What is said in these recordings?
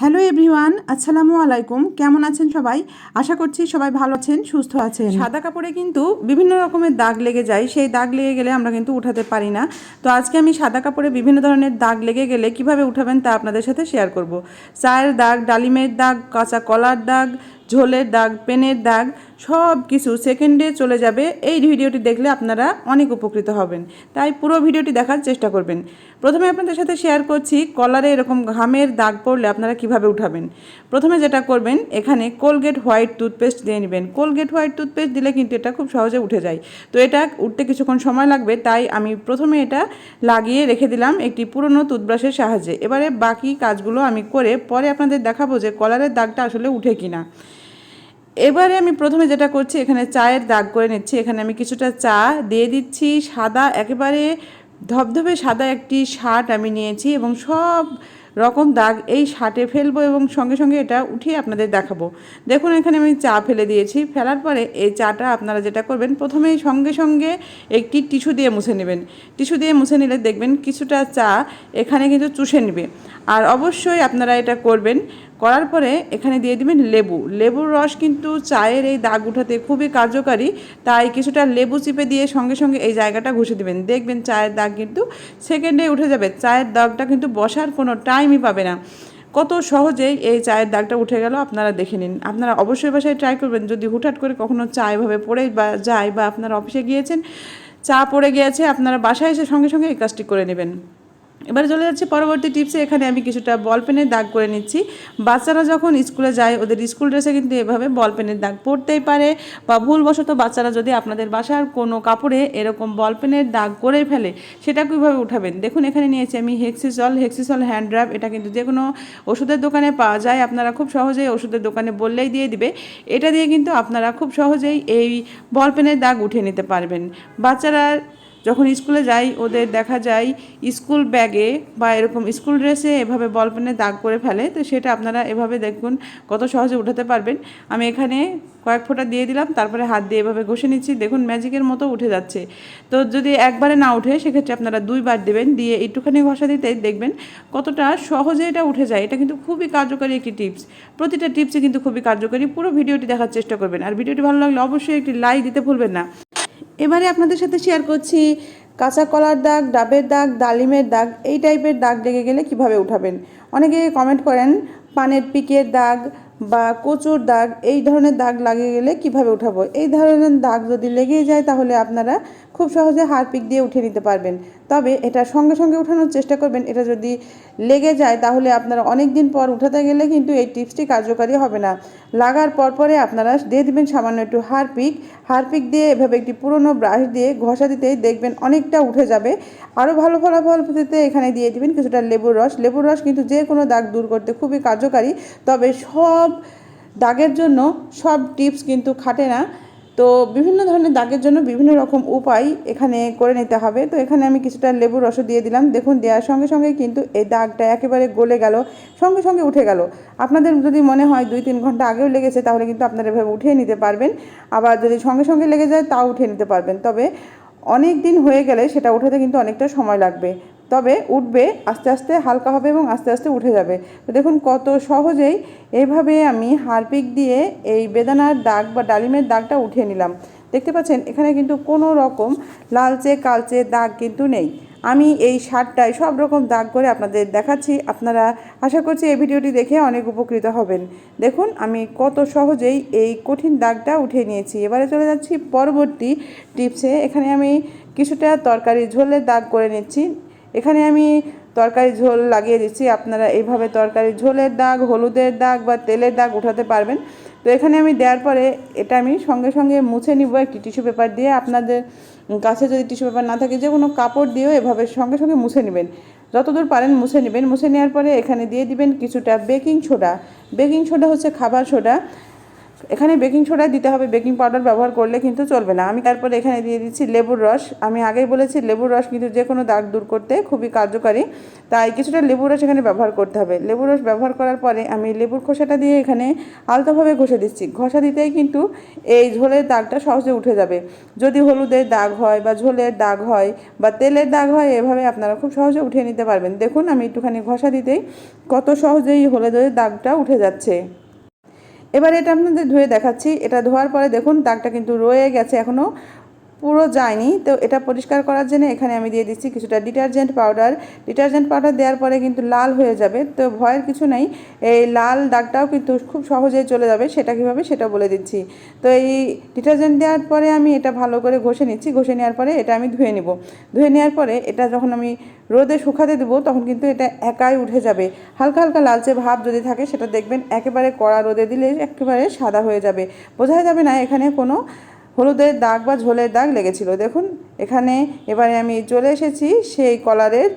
Hello everyone, আসসালামু আলাইকুম। কেমন আছেন সবাই? আশা করছি সবাই ভালো আছেন, সুস্থ আছেন। সাদা কাপড়ে কিন্তু বিভিন্ন রকমের দাগ লেগে যায়। সেই দাগ লেগে গেলে আমরা কিন্তু উঠাতে পারি না। তো আজকে আমি সাদা কাপড়ে বিভিন্ন ধরনের দাগ লেগে গেলে কীভাবে উঠাবেন তা আপনাদের সাথে শেয়ার করব। চায়ের দাগ, ডালিমের দাগ, কাঁচা কলার দাগ ঝোলের দাগ, পেনের দাগ, সব কিছু সেকেন্ডে চলে যাবে। এই ভিডিওটি দেখলে আপনারা অনেক উপকৃত হবেন। তাই পুরো ভিডিওটি দেখার চেষ্টা করবেন। প্রথমে আপনাদের সাথে শেয়ার করছি কলারে এরকম ঘামের দাগ পড়লে আপনারা কীভাবে উঠাবেন। প্রথমে যেটা করবেন, এখানে কোলগেট হোয়াইট টুথপেস্ট দিয়ে নেবেন। কোলগেট হোয়াইট টুথপেস্ট দিলে কিন্তু এটা খুব সহজে উঠে যায়। তো এটা উঠতে কিছুক্ষণ সময় লাগবে, তাই আমি প্রথমে এটা লাগিয়ে রেখে দিলাম একটি পুরনো টুথব্রাশের সাহায্যে। এবারে বাকি কাজগুলো আমি করে পরে আপনাদের দেখাবো যে কলারের দাগটা আসলে উঠে কিনা। এবারে আমি প্রথমে যেটা করছি, এখানে চায়ের দাগ করে নিচ্ছি। এখানে আমি কিছুটা চা দিয়ে দিচ্ছি, সাদা, একেবারে ধবধবে সাদা একটি শার্ট আমি নিয়েছি এবং সব রকম দাগ এই শার্টে ফেলব এবং সঙ্গে সঙ্গে এটা উঠিয়ে আপনাদের দেখাবো। দেখুন, এখানে আমি চা ফেলে দিয়েছি। ফেলার পরে এই চাটা আপনারা যেটা করবেন, প্রথমেই সঙ্গে সঙ্গে একটি টিস্যু দিয়ে মুছে নেবেন। টিস্যু দিয়ে মুছে নিলে দেখবেন কিছুটা চা এখানে কিন্তু চুষে নেবে। আর অবশ্যই আপনারা এটা করবেন করার পরে এখানে দিয়ে দিবেন লেবু। লেবুর রস কিন্তু চায়ের এই দাগ উঠাতে খুবই কার্যকারী, তাই কিছুটা লেবু চিপে দিয়ে সঙ্গে সঙ্গে এই জায়গাটা ঘষে দিবেন। দেখবেন চায়ের দাগ কিন্তু সেকেন্ডে উঠে যাবে। চায়ের দাগটা কিন্তু বসার কোনো টাইমই পাবে না। কত সহজেই এই চায়ের দাগটা উঠে গেল আপনারা দেখে নিন। আপনারা অবশ্যই বাসায় ট্রাই করবেন। যদি হুটহাট করে কখনো চা এভাবে পড়ে বা যায় বা আপনারা অফিসে গিয়েছেন, চা পড়ে গিয়েছে, আপনারা বাসায় এসে সঙ্গে সঙ্গে এই কাজটি করে নেবেন। এবারে চলে যাচ্ছে পরবর্তী টিপসে এখানে আমি কিছুটা বল পেনের দাগ করে নিচ্ছি। বাচ্চারা যখন স্কুলে যায়, ওদের স্কুল ড্রেসে কিন্তু এভাবে বল পেনের দাগ পড়তেই পারে বা ভুলবশত বাচ্চারা যদি আপনাদের বাসার কোনো কাপড়ে এরকম বল পেনের দাগ করে ফেলে, সেটা কীভাবে উঠাবেন? দেখুন, এখানে নিয়েছি আমি হেক্সিসল হেক্সিসল হ্যান্ড ড্রাপ এটা কিন্তু যে কোনো ওষুধের দোকানে পাওয়া যায়। আপনারা খুব সহজেই ওষুধের দোকানে বললেই দিয়ে দিবে। এটা দিয়ে কিন্তু আপনারা খুব সহজেই এই বল পেনের দাগ উঠিয়ে নিতে পারবেন। বাচ্চারা যখন স্কুলে যাই, ওদের দেখা যায় স্কুল ব্যাগে বা এরকম স্কুল ড্রেসে এভাবে বল পেনে দাগ করে ফেলে। তো সেটা আপনারা এভাবে দেখুন, কত সহজে উঠাতে পারবেন। আমি এখানে কয়েক ফোঁটা দিয়ে দিলাম, তারপরে হাত দিয়ে এভাবে ঘষে নিচ্ছি। দেখুন, ম্যাজিকের মতো উঠে যাচ্ছে। তো যদি একবারে না উঠে, সেক্ষেত্রে আপনারা দুইবার দেবেন, দিয়ে একটুখানি ঘষা দিতে দেখবেন কতটা সহজে এটা উঠে যায়। এটা কিন্তু খুবই কার্যকরী একটি টিপস। প্রতিটা টিপসই কিন্তু খুবই কার্যকরী। পুরো ভিডিওটি দেখার চেষ্টা করবেন। আর ভিডিওটি ভালো লাগলে অবশ্যই একটি লাইক দিতে ভুলবেন না। এবারে আপনাদের সাথে শেয়ার করছি, কাঁচা কলার দাগ, ডাবের দাগ, ডালিমের দাগ, এই টাইপের দাগ লেগে গেলে কীভাবে উঠাবেন? অনেকে কমেন্ট করেন, পানের পিকের দাগ বা কচুর দাগ, এই ধরনের দাগ লাগিয়ে গেলে কীভাবে উঠাবো? এই ধরনের দাগ যদি লেগে যায় তাহলে আপনারা খুব সহজে হারপিক দিয়ে উঠে নিতে পারবেন। তবে এটা সঙ্গে সঙ্গে উঠানোর চেষ্টা করবেন। এটা যদি লেগে যায়, তাহলে আপনারা অনেক দিন পর উঠাতে গেলে কিন্তু এই টিপসটি কার্যকারী হবে না। লাগার পর পরে আপনারা দিয়ে দেবেন সামান্য একটু হারপিক। হারপিক দিয়ে এভাবে একটি পুরনো ব্রাশ দিয়ে ঘষা দিতে দেখবেন অনেকটা উঠে যাবে। আরও ভালো ফলাফল পেতে এখানে দিয়ে দিবেন কিছুটা লেবুর রস। লেবুর রস কিন্তু যে কোনো দাগ দূর করতে খুবই কার্যকারী। তবে সব দাগের জন্য সব টিপস কিন্তু খাটে না। তো বিভিন্ন ধরনের দাগের জন্য বিভিন্ন রকম উপায় এখানে করে নিতে হবে। তো এখানে আমি কিছুটা লেবুর রস দিয়ে দিলাম। দেখুন, দেওয়ার সঙ্গে সঙ্গে কিন্তু এই দাগটা একেবারে গলে গেল, সঙ্গে সঙ্গে উঠে গেল। আপনাদের যদি মনে হয় দুই তিন ঘণ্টা আগেও লেগেছে, তাহলে কিন্তু আপনারা এভাবে উঠিয়ে নিতে পারবেন। আবার যদি সঙ্গে সঙ্গে লেগে যায়, তাও উঠিয়ে নিতে পারবেন। তবে অনেক দিন হয়ে গেলে সেটা উঠাতে কিন্তু অনেকটা সময় লাগবে। তবে উঠবে, আস্তে আস্তে হালকা হবে এবং আস্তে আস্তে উঠে যাবে। তো দেখুন কত সহজেই এইভাবে আমি হারপিক দিয়ে এই বেদানার দাগ বা ডালিমের দাগটা উঠিয়ে নিলাম। দেখতে পাচ্ছেন, এখানে কিন্তু কোনো রকম লালচে কালচে দাগ কিন্তু নেই। আমি এই শার্টটায় সব রকম দাগ করে আপনাদের দেখাচ্ছি। আপনারা আশা করছি এই ভিডিওটি দেখে অনেক উপকৃত হবেন। দেখুন, আমি কত সহজেই এই কঠিন দাগটা উঠিয়ে নিয়েছি। এবারে চলে যাচ্ছি পরবর্তী টিপসে। এখানে আমি কিছুটা তরকারি ঝোলের দাগ করে নিচ্ছি। এখানে আমি তরকারি ঝোল লাগিয়ে দিচ্ছি। আপনারা এইভাবে তরকারি, ঝোলের দাগ, হলুদের দাগ বা তেলের দাগ উঠাতে পারবেন। তো এখানে আমি দেওয়ার পরে এটা আমি সঙ্গে সঙ্গে মুছে নিব একটি টিস্যু পেপার দিয়ে। আপনাদের কাছে যদি টিস্যু পেপার না থাকে, যে কোনো কাপড় দিয়েও এভাবে সঙ্গে সঙ্গে মুছে নেবেন। যতদূর পারেন মুছে নেবেন। মুছে নেওয়ার পরে এখানে দিয়ে দিবেন কিছুটা বেকিং সোডা। বেকিং সোডা হচ্ছে খাবার সোডা। এখানে বেকিং সোডা দিতে হবে, বেকিং পাউডার ব্যবহার করলে কিন্তু চলবে না। আমি তারপরে এখানে দিয়ে দিচ্ছি লেবুর রস। আমি আগেই বলেছি, লেবুর রস কিন্তু যে কোনো দাগ দূর করতে খুবই কার্যকারী। তাই কিছুটা লেবুর রস এখানে ব্যবহার করতে হবে। লেবুর রস ব্যবহার করার পরে আমি লেবুর খোসাটা দিয়ে এখানে আলতোভাবে ঘষে দিচ্ছি। ঘষা দিতেই কিন্তু এই ঝোলের দাগটা সহজে উঠে যাবে। যদি হলুদের দাগ হয় বা ঝোলের দাগ হয় বা তেলের দাগ হয়, এভাবে আপনারা খুব সহজে উঠিয়ে নিতে পারবেন। দেখুন, আমি একটুখানি ঘষা দিতেই কত সহজেই হলুদের দাগটা উঠে যাচ্ছে। এবার এটা আপনাদের ধুয়ে দেখাচ্ছি। এটা ধোয়ার পরে দেখুন দাগটা কিন্তু রয়ে গেছে এখনও পুরো যায়নি। তো এটা পরিষ্কার করার জন্য এখানে আমি দিয়ে দিচ্ছি কিছুটা ডিটারজেন্ট পাউডার। ডিটারজেন্ট পাউডার দেওয়ার পরে কিন্তু লাল হয়ে যাবে। তো ভয়ের কিছু নেই। এই লাল দাগটাও কিন্তু খুব সহজেই চলে যাবে। সেটা কীভাবে সেটা বলে দিচ্ছি। তো এই ডিটারজেন্ট দেওয়ার পরে আমি এটা ভালো করে ঘষে নিচ্ছি। ঘষে নেওয়ার পরে এটা আমি ধুয়ে নেব। ধুয়ে নেওয়ার পরে এটা যখন আমি রোদে শুকাতে দেবো, তখন কিন্তু এটা একাই উঠে যাবে। হালকা হালকা লালচে ভাব যদি থাকে, সেটা দেখবেন একেবারে কড়া রোদে দিলে একেবারে সাদা হয়ে যাবে। বোঝা যাবে না এখানে কোনো হলুদের দাগ বা ঝোলের দাগ লেগেছিল। দেখুন, এখানে এবারে আমি চলে এসেছি সেই কলারের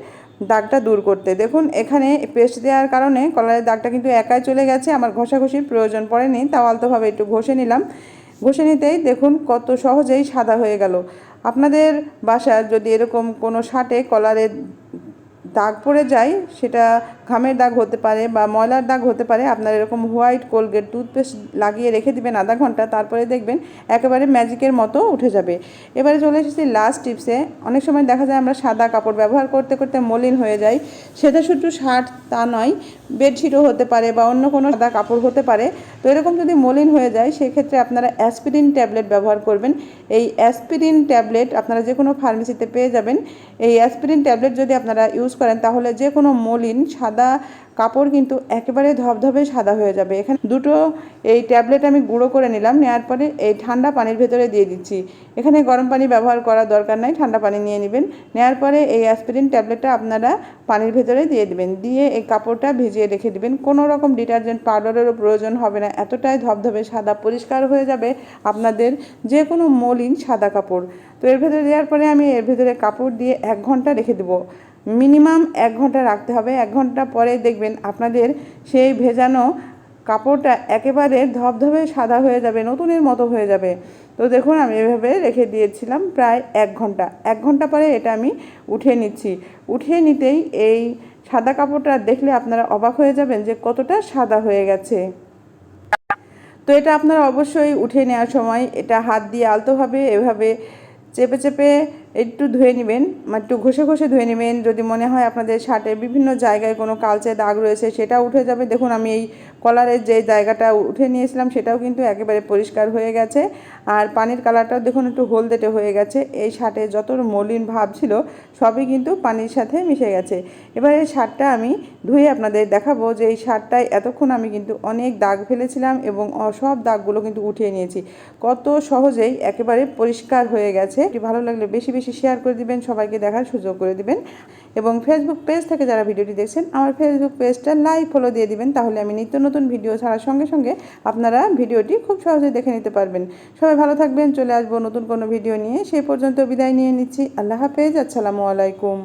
দাগটা দূর করতে। দেখুন, এখানে পেস্ট দেওয়ার কারণে কলারের দাগটা কিন্তু একাই চলে গেছে, আমার ঘষাঘষির প্রয়োজন পড়েনি, তাও আলতোভাবে একটু ঘষে নিলাম। ঘষে নিতেই দেখুন কত সহজেই সাদা হয়ে গেল। আপনাদের বাসার যদি এরকম কোনো শার্টে কলারের দাগ পড়ে যায়, সেটা ঘামের দাগ হতে পারে বা ময়লার দাগ হতে পারে, আপনার এরকম হোয়াইট কোলগেট টুথপেস্ট লাগিয়ে রেখে দিবেন আধা ঘণ্টা, তারপরে দেখবেন একেবারে ম্যাজিকের মতো উঠে যাবে। এবারে চলে এসেছি লাস্ট টিপসে অনেক সময় দেখা যায় আমরা সাদা কাপড় ব্যবহার করতে করতে মলিন হয়ে যাই। সেটা শুধু শার্ট তা নয় বেডশিটও হতে পারে বা অন্য কোনো সাদা কাপড় হতে পারে। তো এরকম যদি মলিন হয়ে যায়, সেক্ষেত্রে আপনারা অ্যাসপিরিন ট্যাবলেট ব্যবহার করবেন। এই অ্যাসপিরিন ট্যাবলেট আপনারা যে কোনো ফার্মেসিতে পেয়ে যাবেন। এই অ্যাসপিরিন ট্যাবলেট যদি আপনারা ইউজ করেন, তাহলে যে কোনো মলিন সাদা কাপড় কিন্তু একেবারে ধবধবে সাদা হয়ে যাবে। এখানে দুটো এই ট্যাবলেট আমি গুঁড়ো করে নিলাম নেওয়ার পরে এই ঠান্ডা পানির ভেতরে দিয়ে দিচ্ছি। এখানে গরম পানি ব্যবহার করার দরকার নাই, ঠান্ডা পানি নিয়ে নেবেন। নেওয়ার পরে এই অ্যাসপিরিন ট্যাবলেটটা আপনারা পানির ভেতরে দিয়ে দিবেন। দিয়ে এই কাপড়টা ভিজিয়ে রেখে দিবেন। কোনো রকম ডিটারজেন্ট পাউডারেরও প্রয়োজন হবে না, এতটাই ধবধবে সাদা পরিষ্কার হয়ে যাবে আপনাদের যে কোনো মলিন সাদা কাপড়। তো এর ভেতরে দেওয়ার পরে আমি এর ভেতরে কাপড় দিয়ে এক ঘণ্টা রেখে দেবো। মিনিমাম এক ঘণ্টা রাখতে হবে। এক ঘণ্টা পরে দেখবেন আপনাদের সেই ভেজানো কাপড়টা একেবারে ধবধবে সাদা হয়ে যাবে, নতুনের মতো হয়ে যাবে। তো দেখুন, আমি এভাবে রেখে দিয়েছিলাম প্রায় এক ঘণ্টা। এক ঘণ্টা পরে এটা আমি উঠিয়ে নিচ্ছি। উঠিয়ে নিতেই এই সাদা কাপড়টা দেখলে আপনারা অবাক হয়ে যাবেন যে কতটা সাদা হয়ে গেছে। তো এটা আপনারা অবশ্যই উঠে নেওয়ার সময় এটা হাত দিয়ে আলতোভাবে এভাবে চেপে চেপে একটু ধুয়ে নেবেন মানে একটু ঘষে ঘষে ধুয়ে নেবেন। যদি মনে হয় আপনাদের শার্টের বিভিন্ন জায়গায় কোনো কালচে দাগ রয়েছে সেটা উঠে যাবে। দেখুন, আমি এই কলারের যে জায়গাটা উঠে নিয়েছিলাম, সেটাও কিন্তু একেবারে পরিষ্কার হয়ে গেছে। আর পানির কালারটাও দেখুন, একটু হলদেটে হয়ে গেছে। এই শার্টে যত মলিন ভাব ছিল, সবই কিন্তু পানির সাথে মিশে গেছে। এবার এই শার্টটা আমি ধুয়ে আপনাদের দেখাবো যে এই শার্টটায় এতক্ষণ আমি কিন্তু অনেক দাগ ফেলেছিলাম এবং সব দাগগুলো কিন্তু উঠিয়ে নিয়েছি। কত সহজেই একেবারে পরিষ্কার হয়ে গেছে। ভালো লাগলে বেশি বেশি শেয়ার করে দিবেন, সবাইকে দেখার সুযোগ করে দিবেন। এবং ফেসবুক পেজ থেকে যারা ভিডিওটি দেখছেন, আমার ফেসবুক পেজটা লাইক ফলো দিয়ে দিবেন, তাহলে আমি নিত্য নতুন ভিডিও ছাড়ার সঙ্গে সঙ্গে আপনারা ভিডিওটি খুব সহজে দেখে নিতে পারবেন। সবাই ভালো থাকবেন, চলে আসব নতুন কোনো ভিডিও নিয়ে। সেই পর্যন্ত বিদায় নিয়ে নিচ্ছি। আল্লাহ হাফেজ, আসসালামু আলাইকুম।